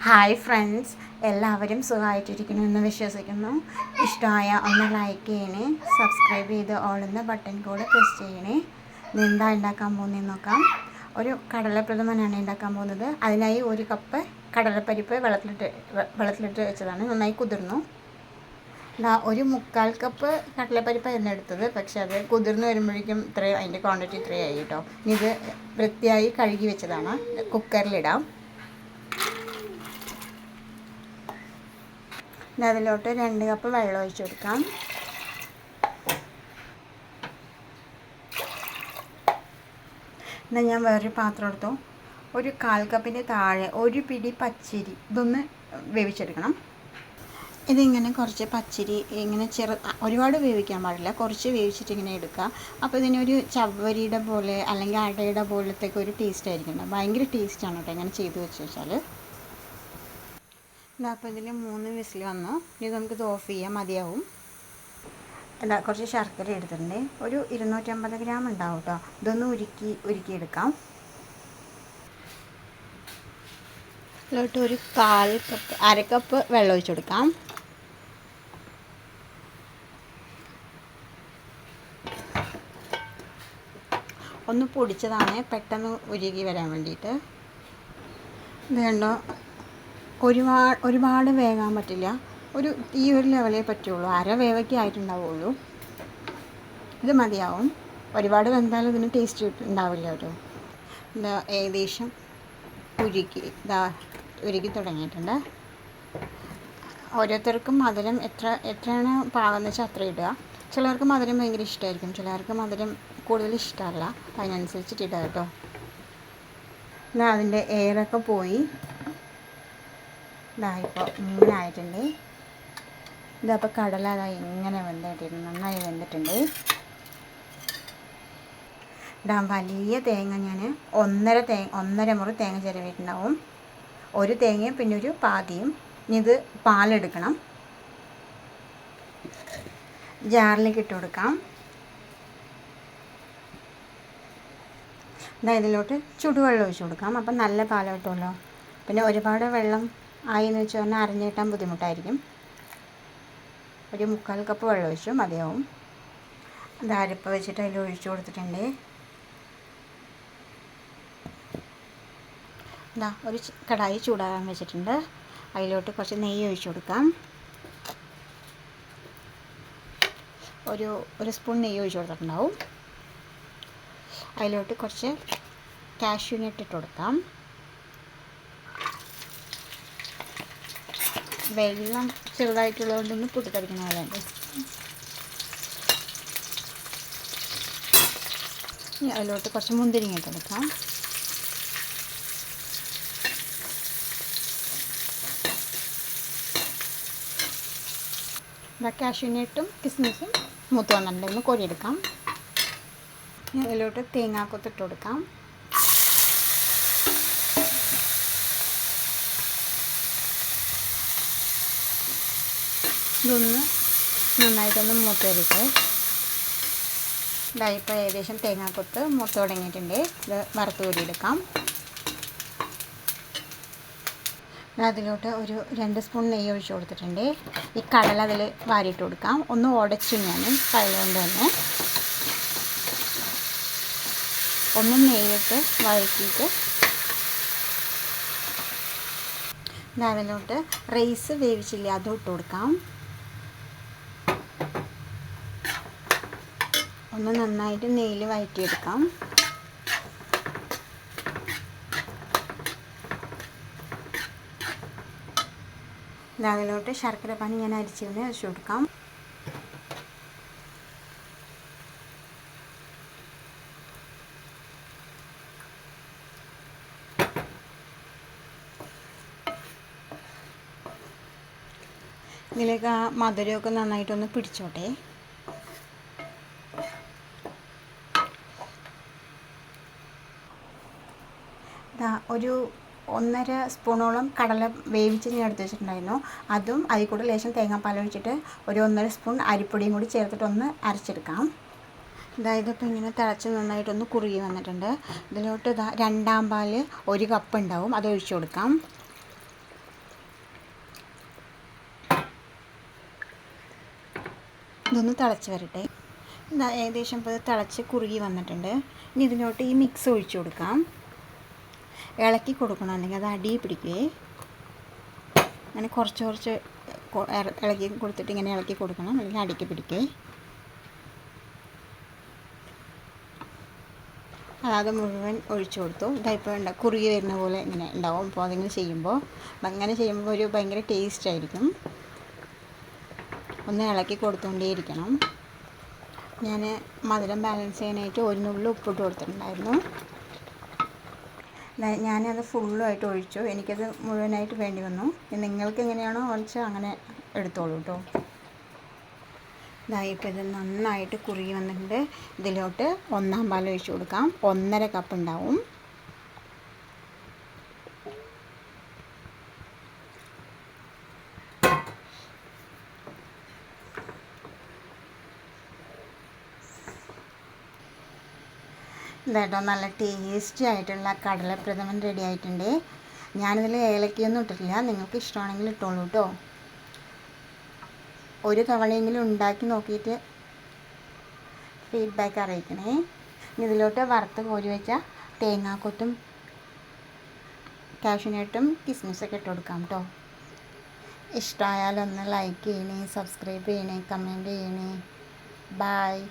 Hi friends എല്ലാവരും സുഖമായിട്ടിരിക്കുന്നു എന്ന് വിശ്വസിക്കുന്നു. ഇഷ്ടമായ ഒന്ന് ലൈക്ക് ചെയ്യണേ. സബ്സ്ക്രൈബ് ചെയ്ത് ഓളുന്ന ബട്ടൺ കൂടെ പ്രസ് ചെയ്യണേ. എന്താ ഉണ്ടാക്കാൻ പോകുന്നതെന്ന് നോക്കാം. ഒരു കടലപ്രഥമനാണ് ഉണ്ടാക്കാൻ പോകുന്നത്. അതിനായി ഒരു കപ്പ് കടലപ്പരിപ്പ് വെള്ളത്തിലിട്ട് വെള്ളത്തിലിട്ട് വെച്ചതാണ്. നന്നായി കുതിർന്നു. ഒരു മുക്കാൽ കപ്പ് കടലപ്പരിപ്പായിരുന്നു എടുത്തത്. പക്ഷെ അത് കുതിർന്ന് വരുമ്പോഴേക്കും ഇത്രയും അതിന്റെ ക്വാണ്ടിറ്റി ഇത്രയായി കേട്ടോ. ഇത് വൃത്തിയായി കഴുകി വെച്ചതാണ്. കുക്കറിലിടാം അതിലോട്ട് രണ്ട് കപ്പ് വെള്ളം ഒഴിച്ചു കൊടുക്കാം. എന്നാൽ ഞാൻ വേറൊരു പാത്രം എടുത്തു. ഒരു കാൽ കപ്പിന്റെ താഴെ ഒരു പിടി പച്ചരി ഇതൊന്ന് വേവിച്ചെടുക്കണം. ഇതിങ്ങനെ കുറച്ച് പച്ചരി ഇങ്ങനെ ചെറു ഒരുപാട് വേവിക്കാൻ പാടില്ല. കുറച്ച് വേവിച്ചിട്ട് ഇങ്ങനെ എടുക്കുക അപ്പോൾ ഇതിനൊരു ചവ്വരിയുടെ പോലെ അല്ലെങ്കിൽ അടയുടെ പോലത്തേക്ക് ഒരു ടേസ്റ്റ് ആയിരിക്കും. ഉണ്ടാവുക. ഭയങ്കര ടേസ്റ്റാണ് കേട്ടോ ഇങ്ങനെ ചെയ്ത് വെച്ച് വെച്ചാൽ അപ്പോൾ ഇതിൽ മൂന്ന് വിസിൽ വന്നു. ഇനി നമുക്കിത് ഓഫ് ചെയ്യാൻ മതിയാവും. എന്താ കുറച്ച് ശർക്കര എടുത്തിട്ടുണ്ട്. ഒരു ഇരുന്നൂറ്റമ്പത് ഗ്രാം ഉണ്ടാവും കേട്ടോ. ഇതൊന്ന് ഉരുക്കി ഉരുക്കിയെടുക്കാം അതിലോട്ട് ഒരു കാൽ കപ്പ് അര കപ്പ് വെള്ളം ഒഴിച്ച് കൊടുക്കാം. ഒന്ന് പൊടിച്ചതാണ് പെട്ടെന്ന് ഉരുകി വരാൻ വേണ്ടിയിട്ട്. വേണ്ടോ ഒരുപാട് ഒരുപാട് വേകാൻ പറ്റില്ല. ഒരു ഈ ഒരു ലെവലേ പറ്റുള്ളൂ. അര വേവയ്ക്ക് ആയിട്ടുണ്ടാവുള്ളൂ. ഇത് മതിയാവും. ഒരുപാട് വെന്താലും ഇതിന് ടേസ്റ്റ് ഉണ്ടാവില്ല ഒരു എന്താ ഏകദേശം ഉരുക്കി ഇതാ ഉരുക്കി തുടങ്ങിയിട്ടുണ്ട്. ഓരോരുത്തർക്കും മധുരം എത്ര എത്രയാണ് പാകം വെച്ചാൽ അത്ര ഇടുക. ചിലർക്ക് മധുരം ഭയങ്കര ഇഷ്ടമായിരിക്കും ചിലർക്ക് മധുരം കൂടുതൽ ഇഷ്ടമല്ല. അതിനനുസരിച്ചിട്ട് ഇടുക കേട്ടോ. എന്നാൽ അതിന്റെ എയറൊക്കെ പോയി. ഇതാ ഇപ്പോൾ ഇങ്ങനെ ആയിട്ടുണ്ട് ഇതപ്പോൾ കടല അതാ ഇങ്ങനെ വെന്തിട്ടുണ്ട് നന്നായി വെന്തിട്ടുണ്ട്. ഇതാ വലിയ തേങ്ങ ഞാൻ ഒന്നര തേ ഒന്നര മുറി തേങ്ങ ചിരവിട്ടുണ്ടാവും ഒരു തേങ്ങയും പിന്നെ ഒരു പാതിയും. ഇനി ഇത് പാലെടുക്കണം. ജാറിലേക്ക് ഇട്ട് കൊടുക്കാം. ഇതാ ഇതിലോട്ട് ചുടുവെള്ളം ഒഴിച്ചു കൊടുക്കാം. അപ്പം നല്ല പാലം കിട്ടുമല്ലോ പിന്നെ ഒരുപാട് വെള്ളം ആയി എന്ന് വെച്ച് പറഞ്ഞാൽ അരഞ്ഞു കിട്ടാൻ ബുദ്ധിമുട്ടായിരിക്കും. ഒരു മുക്കാൽ കപ്പ് വെള്ളം ഒഴിച്ചു മതിയാവും. അരപ്പ് വെച്ചിട്ട് അതിൽ ഒഴിച്ചു കൊടുത്തിട്ടുണ്ട്. ഇതാ ഒരു കടായി ചൂടാകാൻ വെച്ചിട്ടുണ്ട്. അതിലോട്ട് കുറച്ച് നെയ്യ് ഒഴിച്ചു കൊടുക്കാം. ഒരു ഒരു സ്പൂൺ നെയ്യ് ഒഴിച്ചു കൊടുത്തിട്ടുണ്ടാവും. അതിലോട്ട് കുറച്ച് കാഷ്യൂ നട്ട് ഇട്ട് കൊടുക്കാം. വെള്ളം ചെറുതായിട്ടുള്ളതുകൊണ്ടൊന്ന് പൊട്ടിത്തെറിക്കുന്ന പോലെ ഉണ്ട് ഇനി അതിലോട്ട് കുറച്ച് മുന്തിരിങ്ങ കൊടുക്കാം. കാഷ്യൂനട്ടും കിസ്മിസും മൂത്ത് വന്നിട്ടുണ്ടെന്ന് കോരിയെടുക്കാം. അതിലോട്ട് തേങ്ങാക്കൊത്ത് ഇട്ട് കൊടുക്കാം. ഇതൊന്ന് നന്നായിട്ടൊന്ന് മൂത്ത് വരട്ടെ ഇതായി ഇപ്പോൾ ഏകദേശം തേങ്ങാക്കൊത്ത് മൂത്ത് തുടങ്ങിയിട്ടുണ്ട്. ഇത് വറുത്ത് കൂടിയെടുക്കാം അതിലോട്ട് ഒരു രണ്ട് സ്പൂൺ നെയ്യ് ഒഴിച്ച് കൊടുത്തിട്ടുണ്ട്. ഈ കടല അതിൽ വാരിയിട്ട് കൊടുക്കാം. ഒന്ന് ഉടച്ചു ഞാൻ കൈകൊണ്ട് തന്നെ. ഒന്ന് നെയ്യിട്ട് വഴക്കിയിട്ട് അതിലോട്ട് റൈസ് വേവിച്ചില്ല അതും ഇട്ട് കൊടുക്കാം. ഒന്ന് നന്നായിട്ട് നെയ്യിൽ വഴറ്റിയെടുക്കാം. അതിലോട്ട് ശർക്കര പാനി ഞാൻ അരിച്ചിരുന്ന് വെച്ച് കൊടുക്കാം. ഇതിലേക്ക് ആ മധുരമൊക്കെ നന്നായിട്ടൊന്ന് പിടിച്ചോട്ടെ. ഒരു ഒന്നര സ്പൂണോളം കടല വേവിച്ച് ഞാൻ എടുത്ത് വെച്ചിട്ടുണ്ടായിരുന്നു. അതും അതിൽ കൂടെ ലേശം തേങ്ങാപ്പാൽ ഒഴിച്ചിട്ട് ഒരു ഒന്നര സ്പൂൺ അരിപ്പൊടിയും കൂടി ചേർത്തിട്ട് ഒന്ന് അരച്ചെടുക്കാം. അതായത് ഇപ്പോൾ ഇങ്ങനെ തിളച്ച് നന്നായിട്ടൊന്ന് കുറുകി വന്നിട്ടുണ്ട്. ഇതിലോട്ട് രണ്ടാം പാൽ ഒരു കപ്പ് ഉണ്ടാവും. അത് ഒഴിച്ചു കൊടുക്കാം. ഇതൊന്ന് തിളച്ച് വരട്ടെ. ഏകദേശം ഇപ്പോൾ തിളച്ച് കുറുകി വന്നിട്ടുണ്ട്. ഇനി ഇതിലോട്ട് ഈ മിക്സ് ഒഴിച്ചു കൊടുക്കാം. ഇളക്കി കൊടുക്കണം. അല്ലെങ്കിൽ അത് അടിയിൽ പിടിക്കേ. അങ്ങനെ കുറച്ച് കുറച്ച് ഇളക്കി കൊടുത്തിട്ട് ഇങ്ങനെ ഇളക്കി കൊടുക്കണം. അല്ലെങ്കിൽ അടിക്ക് പിടിക്കേ. അത് മുഴുവൻ ഒഴിച്ചു കൊടുത്തു. ഇതായിപ്പോൾ ഉണ്ടാ കുറുകി വരുന്ന പോലെ ഇങ്ങനെ ഉണ്ടാവും. അപ്പോൾ അതിങ്ങനെ ചെയ്യുമ്പോൾ അങ്ങനെ ചെയ്യുമ്പോൾ ഒരു ഭയങ്കര ടേസ്റ്റ് ആയിരിക്കും. ഒന്ന് ഇളക്കി കൊടുത്തുകൊണ്ടേയിരിക്കണം. ഞാൻ മധുരം ബാലൻസ് ചെയ്യാനായിട്ട് ഒരു നുള്ളി ഉപ്പിട്ട് കൊടുത്തിട്ടുണ്ടായിരുന്നു. ഞാനത് ഫുള്ളുമായിട്ട് ഒഴിച്ചു. എനിക്കത് മുഴുവനായിട്ട് വേണ്ടി വന്നു. നിങ്ങൾക്ക് എങ്ങനെയാണോ ഒഴിച്ച് അങ്ങനെ എടുത്തോളൂ കേട്ടോ ഇതായിപ്പോൾ ഇത് നന്നായിട്ട് കുറുകി വന്നിട്ടുണ്ട്. ഇതിലോട്ട് ഒന്നാം പാൽ ഒഴിച്ചു കൊടുക്കാം. ഒന്നര കപ്പ് ഉണ്ടാവും. ഇതാട്ടോ നല്ല ടേസ്റ്റി ആയിട്ടുള്ള കടലപ്രഥമൻ റെഡി ആയിട്ടുണ്ട്. ഞാനിതിൽ ഏലക്കയൊന്നും ഇട്ടിട്ടില്ല. നിങ്ങൾക്ക് ഇഷ്ടമാണെങ്കിൽ ഇട്ടോളൂ കേട്ടോ ഒരു തവണയെങ്കിലും ഉണ്ടാക്കി നോക്കിയിട്ട് ഫീഡ്ബാക്ക് അറിയിക്കണേ. ഇതിലോട്ട് വറുത്ത് കോരി വെച്ച തേങ്ങാക്കൊത്തും കാഷ്യൂനട്ടും കിസ്മിസൊക്കെ ഇട്ട് കൊടുക്കാം കേട്ടോ ഇഷ്ടമായാലൊന്ന് ലൈക്ക് ചെയ്യണേ സബ്സ്ക്രൈബ് ചെയ്യണേ കമന്റ് ചെയ്യണേ. ബായ്